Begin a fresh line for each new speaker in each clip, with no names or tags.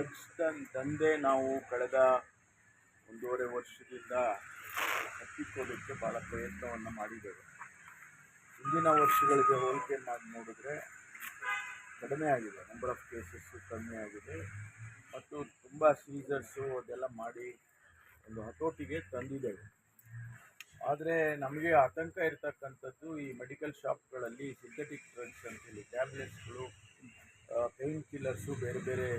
Drugs ದಂಧೆ ನಾವು ಕಳೆದ ಒಂದೂವರೆ ವರ್ಷದಿಂದ ಹತ್ತಿಕ್ಕೋದಕ್ಕೆ ಭಾಳ ಪ್ರಯತ್ನವನ್ನು ಮಾಡಿದ್ದೇವೆ. ಹಿಂದಿನ ವರ್ಷಗಳಿಗೆ ಹೋಲಿಕೆ ಮಾಡಿ ನೋಡಿದ್ರೆ ಕಡಿಮೆ ಆಗಿದೆ ನಂಬರ್ ಆಫ್ ಕೇಸಸ್ಸು ಕಡಿಮೆ ಆಗಿದೆ. ಮತ್ತು ತುಂಬ ಸೀಸರ್ಸು ಅದೆಲ್ಲ ಮಾಡಿ ಒಂದು ಹತೋಟಿಗೆ ತಂದಿದ್ದೇವೆ. ಆದರೆ ನಮಗೆ ಆತಂಕ ಇರತಕ್ಕಂಥದ್ದು ಈ ಮೆಡಿಕಲ್ ಶಾಪ್ಗಳಲ್ಲಿ ಸಿಂಥೆಟಿಕ್ ಡ್ರಗ್ಸ್ ಅಂತೇಳಿ ಟ್ಯಾಬ್ಲೆಟ್ಸ್ಗಳು ಪೇಯ್ನ್ ಕಿಲ್ಲರ್ಸು ಬೇರೆ ಬೇರೆ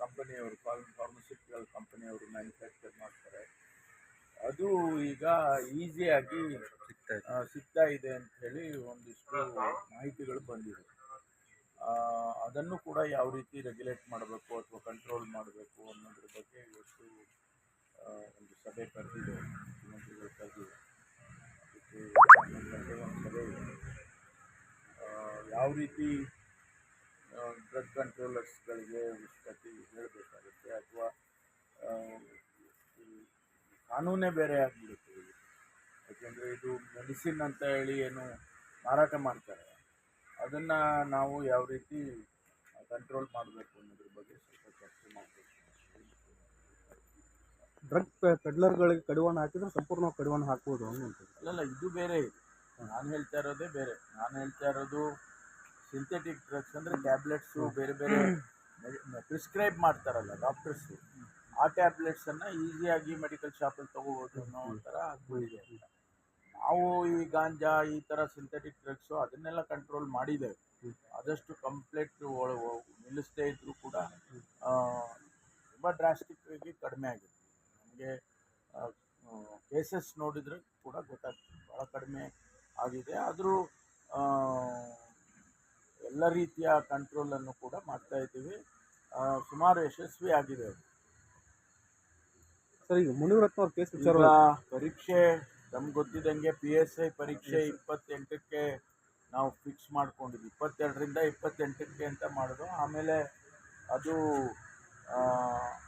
ಕಂಪನಿಯವರು ಫಾರ್ಮ್ ಫಾರ್ಮಸ್ಯೂಟಿಕಲ್ ಕಂಪನಿಯವರು ಮ್ಯಾನುಫ್ಯಾಕ್ಚರ್ ಮಾಡ್ತಾರೆ. ಅದು ಈಗ ಈಸಿಯಾಗಿ ಸಿಗ್ತಾ ಇದೆ. ಅಂತ ಹೇಳಿ ಒಂದಿಷ್ಟು ಮಾಹಿತಿಗಳು ಬಂದಿದೆ. ಅದನ್ನು ಕೂಡ ಯಾವ ರೀತಿ ರೆಗ್ಯುಲೇಟ್ ಮಾಡಬೇಕು ಅಥವಾ ಕಂಟ್ರೋಲ್ ಮಾಡಬೇಕು ಅನ್ನೋದ್ರ ಬಗ್ಗೆ ಇವತ್ತು ಒಂದು ಸಭೆ ಕರೆದಿದೆ. ಮುಖ್ಯಮಂತ್ರಿಗಳು ಕರೆದಿದೆ. ಅದಕ್ಕೆ ಒಂದು ಸಭೆ ಇದೆ. ಯಾವ ರೀತಿ ಡ್ರಗ್ ಕಂಟ್ರೋಲರ್ಸ್ಗಳಿಗೆ ಕಾನೂನೇ ಬೇರೆ ಆಗಿಬಿಡುತ್ತೆ ಯಾಕೆಂದರೆ ಇದು ಮೆಡಿಸಿನ್ ಅಂತ ಹೇಳಿ ಏನು ಮಾರಾಟ ಮಾಡ್ತಾರೆ. ಅದನ್ನು ನಾವು ಯಾವ ರೀತಿ ಕಂಟ್ರೋಲ್ ಮಾಡಬೇಕು ಅನ್ನೋದ್ರ ಬಗ್ಗೆ ಸ್ವಲ್ಪ ಚರ್ಚೆ ಮಾಡಬೇಕು.
ಡ್ರಗ್ ಪೆಡ್ಲರ್ಗಳಿಗೆ ಕಡಿವಾಣ ಹಾಕಿದ್ರೆ ಸಂಪೂರ್ಣ ಕಡಿವಾಣ ಹಾಕ್ಬೋದು ಅಲ್ಲ
ಅಲ್ಲಲ್ಲ ಇದು ಬೇರೆ. ಇದೆ ನಾನು ಹೇಳ್ತಾ ಇರೋದೇ ಬೇರೆ. ನಾನು ಹೇಳ್ತಾ ಇರೋದು ಸಿಂಥೆಟಿಕ್ ಡ್ರಗ್ಸ್ ಅಂದರೆ ಟ್ಯಾಬ್ಲೆಟ್ಸು ಬೇರೆ ಬೇರೆ ಪ್ರಿಸ್ಕ್ರೈಬ್ ಮಾಡ್ತಾರಲ್ಲ ಡಾಕ್ಟರ್ಸು ಆ ಟ್ಯಾಬ್ಲೆಟ್ಸನ್ನು ಈಸಿಯಾಗಿ ಮೆಡಿಕಲ್ ಶಾಪಲ್ಲಿ ತಗೋಬಹುದು ಅನ್ನೋ ಒಂಥರ ಆಗ್ಬಿಟ್ಟಿದೆ. ನಾವು ಈ ಗಾಂಜಾ, ಈ ಥರ ಸಿಂಥೆಟಿಕ್ ಡ್ರಗ್ಸು ಅದನ್ನೆಲ್ಲ ಕಂಟ್ರೋಲ್ ಮಾಡಿದ್ದೇವೆ ಆದಷ್ಟು ಕಂಪ್ಲೀಟ್ ನಿಲ್ಲಿಸದೇ ಇದ್ದರೂ ಕೂಡ ತುಂಬ ಡ್ರಾಸ್ಟಿಕ್ ಆಗಿ ಕಡಿಮೆ ಆಗಿದೆ. ನಮಗೆ ಕೇಸಸ್ ನೋಡಿದರೆ ಕೂಡ ಗೊತ್ತಾಗ್ತದೆ. ಭಾಳ ಕಡಿಮೆ ಆಗಿದೆ. ಆದರೂ ಎಲ್ಲ ರೀತಿಯ ಕಂಟ್ರೋಲನ್ನು ಕೂಡ ಮಾಡ್ತಾ ಇದ್ದೀವಿ. ಸುಮಾರು ಯಶಸ್ವಿ ಆಗಿದೆ.
ಸರ್ ಈಗ ಮುನಿರತ್ನ ಅವ್ರ ಕೇಸ್ ವಿಚಾರ
ಪರೀಕ್ಷೆ ನಮ್ಗೆ ಗೊತ್ತಿದ್ದಂಗೆ ಪಿ ಎಸ್ ಐ ಪರೀಕ್ಷೆ ಇಪ್ಪತ್ತೆಂಟಕ್ಕೆ ನಾವು ಫಿಕ್ಸ್ ಮಾಡ್ಕೊಂಡಿದ್ವಿ. ಇಪ್ಪತ್ತೆರಡರಿಂದ ಇಪ್ಪತ್ತೆಂಟಕ್ಕೆ ಅಂತ ಮಾಡೋದು. ಆಮೇಲೆ ಅದು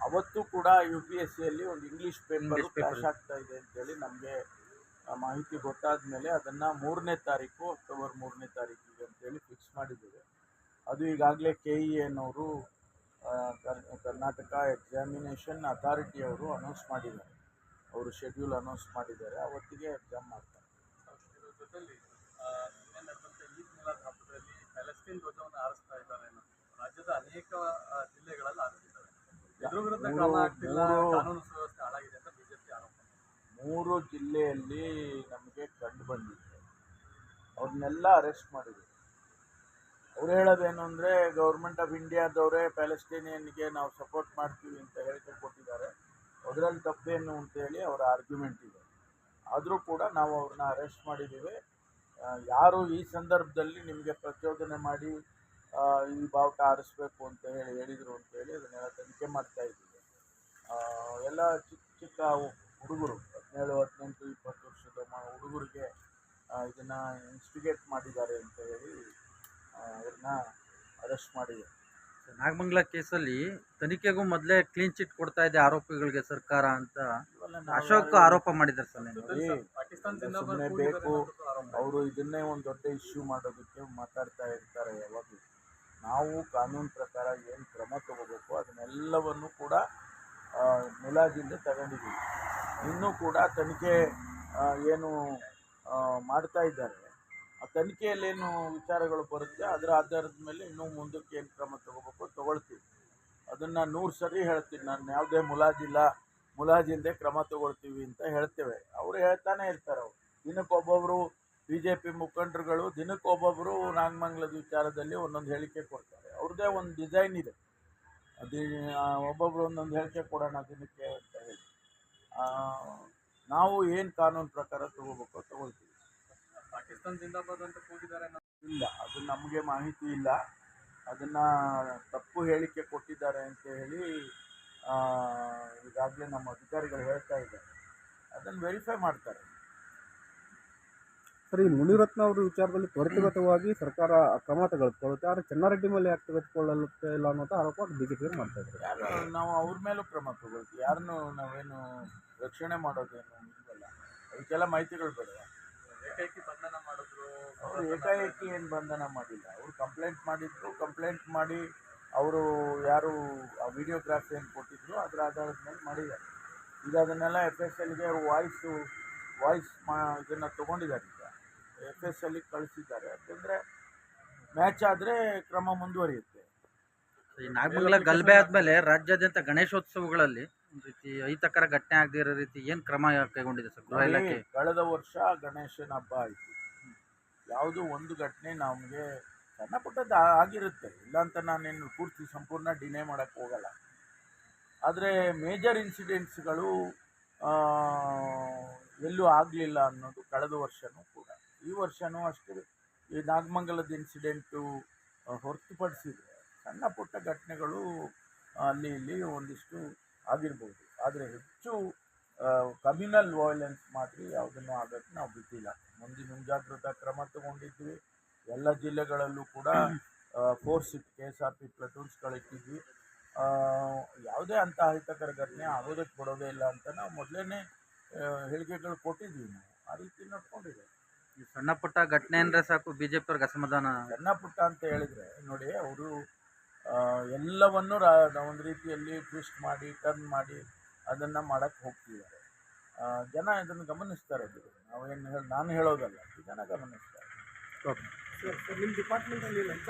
ಅವತ್ತು ಕೂಡ ಯು ಪಿ ಎಸ್ ಸಿಯಲ್ಲಿ ಒಂದು ಇಂಗ್ಲೀಷ್ ಪೇಪರ್ ಕ್ಲಾಶ್ ಆಗ್ತಾ ಇದೆ ಅಂತೇಳಿ ನಮಗೆ ಮಾಹಿತಿ ಗೊತ್ತಾದ ಮೇಲೆ ಅದನ್ನು ಮೂರನೇ ತಾರೀಕು ಅಕ್ಟೋಬರ್ ಮೂರನೇ ತಾರೀಕಿಗೆ ಅಂತೇಳಿ ಫಿಕ್ಸ್ ಮಾಡಿದ್ದೇವೆ. ಅದು ಈಗಾಗಲೇ ಕೆ ಇ ಎನ್ನವರು ಕರ್ನಾಟಕ ಎಕ್ಸಾಮಿನೇಷನ್ ಅಥಾರಿಟಿ ಅವರು ಅನೌನ್ಸ್ ಮಾಡಿದ್ದಾರೆ. ಅವರು ಶೆಡ್ಯೂಲ್ ಅನೌನ್ಸ್ ಮಾಡಿದ್ದಾರೆ. ಅವತ್ತಿಗೆ ಎಕ್ಸಾಮ್ ಮಾಡ್ತಾರೆ.
ರಾಜ್ಯದ ಅನೇಕ
ಮೂರು- ಜಿಲ್ಲೆಯಲ್ಲಿ ನಮಗೆ ಕಂಡು ಬಂದಿದೆ. ಅವ್ರನ್ನೆಲ್ಲ ಅರೆಸ್ಟ್ ಮಾಡಿದ್ರು. ಅವ್ರು ಹೇಳೋದೇನು ಅಂದರೆ ಗೌರ್ಮೆಂಟ್ ಆಫ್ ಇಂಡಿಯಾದವರೇ ಪ್ಯಾಲೆಸ್ಟೀನಿಯನ್ಗೆ ನಾವು ಸಪೋರ್ಟ್ ಮಾಡ್ತೀವಿ ಅಂತ ಹೇಳಿಕೆ ಕೊಟ್ಟಿದ್ದಾರೆ ಅದರಲ್ಲಿ ತಪ್ಪೇನು ಅಂತೇಳಿ ಅವರ ಆರ್ಗ್ಯುಮೆಂಟ್ ಇದೆ. ಆದರೂ ಕೂಡ ನಾವು ಅವ್ರನ್ನ ಅರೆಸ್ಟ್ ಮಾಡಿದ್ದೀವಿ ಯಾರು ಈ ಸಂದರ್ಭದಲ್ಲಿ ನಿಮಗೆ ಪ್ರಚೋದನೆ ಮಾಡಿ ಈ ಬಾವುಟ ಆರಿಸ್ಬೇಕು ಅಂತ ಹೇಳಿ ಹೇಳಿದರು ಅಂತೇಳಿ ಅದನ್ನೆಲ್ಲ ತನಿಖೆ ಮಾಡ್ತಾ ಇದ್ದೀವಿ. ಎಲ್ಲ ಚಿಕ್ಕ ಚಿಕ್ಕ ಹುಡುಗರು, ಹದಿನೇಳು, ಹದಿನೆಂಟು, ಇಪ್ಪತ್ತು ವರ್ಷದ ಹುಡುಗರಿಗೆ ಇದನ್ನು ಇನ್ಸ್ಟಿಗೇಟ್ ಮಾಡಿದ್ದಾರೆ ಅಂತ ಹೇಳಿ ಅವ್ರನ್ನ ಅರೆಸ್ಟ್ ಮಾಡಿದೆ.
ನಾಗಮಂಗಲ ಕೇಸಲ್ಲಿ ತನಿಖೆಗೂ ಮೊದಲೇ ಕ್ಲೀನ್ ಚಿಟ್ ಕೊಡ್ತಾ ಇದೆ ಆರೋಪಿಗಳಿಗೆ ಸರ್ಕಾರ ಅಂತ ಅಶೋಕ್ ಆರೋಪ ಮಾಡಿದ್ದಾರೆ ಸರ್
ಕೂಗಿದ್ದಾರೆ
ಬೇಕು. ಅವರು ಇದನ್ನೇ ಒಂದು ದೊಡ್ಡ ಇಶ್ಯೂ ಮಾಡೋದಕ್ಕೆ ಮಾತಾಡ್ತಾ ಇರ್ತಾರೆ ಯಾವಾಗಲೂ. ನಾವು ಕಾನೂನು ಪ್ರಕಾರ ಏನು ಕ್ರಮ ತಗೋಬೇಕು ಅದನ್ನೆಲ್ಲವನ್ನು ಕೂಡ ಮುಲಾಜಿಂದ ತಗೊಂಡಿದ್ದೀವಿ. ಇನ್ನೂ ಕೂಡ ತನಿಖೆ ಏನು ಮಾಡ್ತಾ ಇದ್ದಾರೆ. ಆ ತನಿಖೆಯಲ್ಲಿ ಏನು ವಿಚಾರಗಳು ಬರುತ್ತೆ, ಅದರ ಆಧಾರದ ಮೇಲೆ ಇನ್ನೂ ಮುಂದಕ್ಕೆ ಏನು ಕ್ರಮ ತಗೋಬೇಕು ತಗೊಳ್ತೀವಿ. ಅದನ್ನು ನೂರು ಸರಿ ಹೇಳ್ತೀನಿ ನಾನು, ಯಾವುದೇ ಮುಲಾಜಿಲ್ಲ ಮುಲಾಜಿಲ್ಲದೆ ಕ್ರಮ ತಗೊಳ್ತೀವಿ ಅಂತ ಹೇಳ್ತೇವೆ. ಅವರು ಹೇಳ್ತಾನೆ ಇರ್ತಾರೆ ಅವರು. ದಿನಕ್ಕೊಬ್ಬೊಬ್ಬರು ಬಿ ಜೆ ಪಿ ಮುಖಂಡರುಗಳು ದಿನಕ್ಕೊಬ್ಬೊಬ್ಬರು ನಾಗಮಂಗಲದ ವಿಚಾರದಲ್ಲಿ ಒಂದೊಂದು ಹೇಳಿಕೆ ಕೊಡ್ತಾರೆ. ಅವ್ರದ್ದೇ ಒಂದು ಡಿಸೈನ್ ಇದೆ. ಅದು ಒಬ್ಬೊಬ್ಬರು ಒಂದೊಂದು ಹೇಳಿಕೆ ಕೊಡೋಣ ದಿನಕ್ಕೆ ಅಂತ ಹೇಳಿ. ನಾವು ಏನು ಕಾನೂನು ಪ್ರಕಾರ ತಗೋಬೇಕು ತಗೊಳ್ತೀವಿ.
ಪಾಕಿಸ್ತಾನ ಜಿಂದಾಬಾದ್ ಅಂತ ಕೂಗಿದ್ದಾರೆ
ಇಲ್ಲ ಅದು ನಮಗೆ ಮಾಹಿತಿ ಇಲ್ಲ. ಅದನ್ನ ತಪ್ಪು ಹೇಳಿಕೆ ಕೊಟ್ಟಿದ್ದಾರೆ ಅಂತ ಹೇಳಿ ಈಗಾಗಲೇ ನಮ್ಮ ಅಧಿಕಾರಿಗಳು ಹೇಳ್ತಾ ಇದ್ದಾರೆ. ಅದನ್ನು ವೆರಿಫೈ ಮಾಡ್ತಾರೆ.
ಸರಿ ಈ ಮುನಿರತ್ನ ಅವರ ವಿಚಾರದಲ್ಲಿ ತ್ವರಿತಗತವಾಗಿ ಸರ್ಕಾರ ಕ್ರಮ ತೆಗೆದುಕೊಳ್ಳುತ್ತೆ. ಆದರೆ ಚೆನ್ನಾರೆಡ್ಡಿ ಮೇಲೆ ಯಾಕೆ ತೆಗೆದುಕೊಳ್ಳುತ್ತೆ ಇಲ್ಲ ಅನ್ನೋದು ಆರೋಪ ಬಿಜೆಪಿ ಮಾಡ್ತಾ ಇದ್ದಾರೆ.
ಯಾರು ನಾವು ಅವ್ರ ಮೇಲೂ ಕ್ರಮ ತಗೊಳ್ತೀವಿ. ಯಾರನ್ನು ನಾವೇನು ರಕ್ಷಣೆ ಮಾಡೋದೇನು ಇಲ್ಲ ಅದಕ್ಕೆಲ್ಲ ಮಾಹಿತಿಗಳು ಬೇಡ
ಏಕೈಕಿ ಬಂಧನ ಮಾಡಿದ್ರು
ಅವರು ಏಕಾಏಕಿ ಏನು ಬಂಧನ ಮಾಡಿಲ್ಲ. ಅವರು ಕಂಪ್ಲೇಂಟ್ ಮಾಡಿದ್ರು ಕಂಪ್ಲೇಂಟ್ ಮಾಡಿ ಅವರು ಯಾರು ಆ ವಿಡಿಯೋಗ್ರಾಫಿ ಏನು ಕೊಟ್ಟಿದ್ರು ಅದರ ಆಧಾರದ ಮೇಲೆ ಮಾಡಿದ್ದಾರೆ. ಈಗ ಅದನ್ನೆಲ್ಲ ಎಫ್ ಎಸ್ ಎಲ್ಗೆ ವಾಯ್ಸು ವಾಯ್ಸ್ ಮಾ ಇದನ್ನು ತೊಗೊಂಡಿದ್ದಾರೆ ಈಗ. ಎಫ್ ಎಸ್ ಎಲ್ಗೆ ಕಳಿಸಿದ್ದಾರೆ. ಯಾಕೆಂದರೆ ಮ್ಯಾಚ್ ಆದರೆ ಕ್ರಮ ಮುಂದುವರಿಯುತ್ತೆ.
ಈ ನಾಗಮಂಗಲ ಗಲಭೆ ಆದ್ಮೇಲೆ ರಾಜ್ಯಾದ್ಯಂತ ಗಣೇಶೋತ್ಸವಗಳಲ್ಲಿ ರೀತಿ ಅಹಿತಕರ ಘಟನೆ ಆಗದೇ ಇರೋ ರೀತಿ ಏನು ಕ್ರಮ ಕೈಗೊಂಡಿದೆ ಸರ್ ಗೃಹ ಇಲಾಖೆ?
ಕಳೆದ ವರ್ಷ ಗಣೇಶನ ಹಬ್ಬ ಆಯಿತು. ಯಾವುದೋ ಒಂದು ಘಟನೆ ನಮಗೆ ಸಣ್ಣ ಪುಟ್ಟದ್ದು ಆಗಿರುತ್ತೆ. ಇಲ್ಲ ಅಂತ ನಾನೇನು ಪೂರ್ತಿ ಸಂಪೂರ್ಣ ಡಿನೇ ಮಾಡೋಕ್ಕೆ ಹೋಗಲ್ಲ. ಆದರೆ ಮೇಜರ್ ಇನ್ಸಿಡೆಂಟ್ಸ್ಗಳು ಎಲ್ಲೂ ಆಗಲಿಲ್ಲ ಅನ್ನೋದು ಕಳೆದ ವರ್ಷವೂ ಕೂಡ. ಈ ವರ್ಷವೂ ಅಷ್ಟೇ. ಈ ನಾಗಮಂಗಲದ ಇನ್ಸಿಡೆಂಟು ಹೊರತುಪಡಿಸಿದರೆ ಸಣ್ಣ ಪುಟ್ಟ ಘಟನೆಗಳು ಅಲ್ಲಿ ಇಲ್ಲಿ ಒಂದಿಷ್ಟು ಆಗಿರ್ಬೋದು. ಆದರೆ ಹೆಚ್ಚು ಕಮ್ಯುನಲ್ ವೈಲೆನ್ಸ್ ಮಾತ್ರ ಯಾವುದನ್ನು ಆಗೋಕ್ಕೆ ನಾವು ಬಿಟ್ಟಿಲ್ಲ. ಮುಂದಿನ ಮುಂಜಾಗ್ರತಾ ಕ್ರಮ ತಗೊಂಡಿದ್ವಿ. ಎಲ್ಲ ಜಿಲ್ಲೆಗಳಲ್ಲೂ ಕೂಡ ಫೋರ್ಸ್ ಇಟ್ಟು ಕೆ ಎಸ್ ಆರ್ ಪಿ ಪ್ಲಟೂನ್ಸ್ಗಳಿಟ್ಟಿದ್ವಿ ಯಾವುದೇ ಅಂತ ಅಹಿತಕರ ಘಟನೆ ಆಗೋದಕ್ಕೆ ಬಿಡೋದೇ ಇಲ್ಲ ಅಂತ ನಾವು ಮೊದಲೇ ಹೇಳಿಕೆಗಳು ಕೊಟ್ಟಿದ್ವಿ ನಾವು. ಆ ರೀತಿ ನಡ್ಕೊಂಡಿದೆ.
ಈ ಸಣ್ಣ ಪುಟ್ಟ ಘಟನೆ ಅಂದರೆ ಸಾಕು ಬಿಜೆಪಿ ಅವ್ರಿಗೆ ಅಸಮಾಧಾನ.
ಸಣ್ಣ ಪುಟ್ಟ ಅಂತ ಹೇಳಿದರೆ ನೋಡಿ ಅವರು ಎಲ್ಲವನ್ನು ರಾ ಒಂದು ರೀತಿಯಲ್ಲಿ ಟ್ವಿಸ್ಟ್ ಮಾಡಿ ಟರ್ನ್ ಮಾಡಿ ಅದನ್ನು ಮಾಡೋಕ್ಕೆ ಹೋಗ್ತಿದ್ದಾರೆ. ಆ, ಜನ ಇದನ್ನು ಗಮನಿಸ್ತಾರೆ ನಾವು ನಾವೇನು ಹೇಳಿ ನಾನು ಹೇಳೋದಲ್ಲ ಜನ ಗಮನಿಸ್ತಾರೆ
ಸರ್ ನಿಮ್ಮ ಡಿಪಾರ್ಟ್ಮೆಂಟಲ್ಲಿ ಲಂಚ